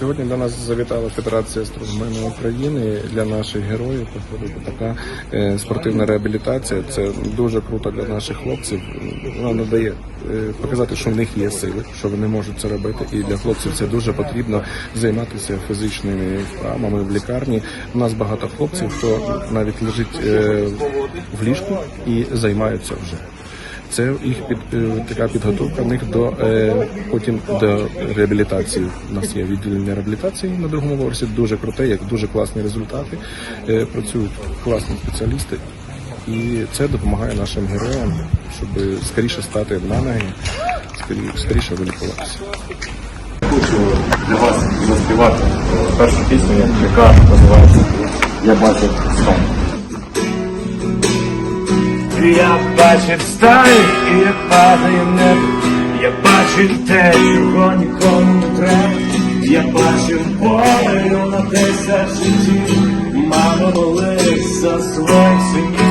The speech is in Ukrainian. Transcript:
Сьогодні до нас завітала Федерація стронгмену України для наших героїв. проходить така е, спортивна реабілітація. Це дуже круто для наших хлопців. Вона надає е, показати, що в них є сили, що вони можуть це робити. І для хлопців це дуже потрібно займатися фізичними вправами в лікарні. У нас багато хлопців, хто навіть лежить е, в ліжку і займаються вже. Це їх під е, така підготовка них до е, потім до реабілітації. У нас є відділення реабілітації на другому поверсі. Дуже круте, як дуже класні результати. Е, працюють класні спеціалісти, і це допомагає нашим героям, щоб скоріше стати на ноги, скоріше, вилікуватися. Хочу для вас заспівати першу пісню, яка називається Я бачив сон. Я бачив старий і як падає небо, я бачив те, чого нікому не треба. Я бачив поле на десять життів, мама молись за своїх синів.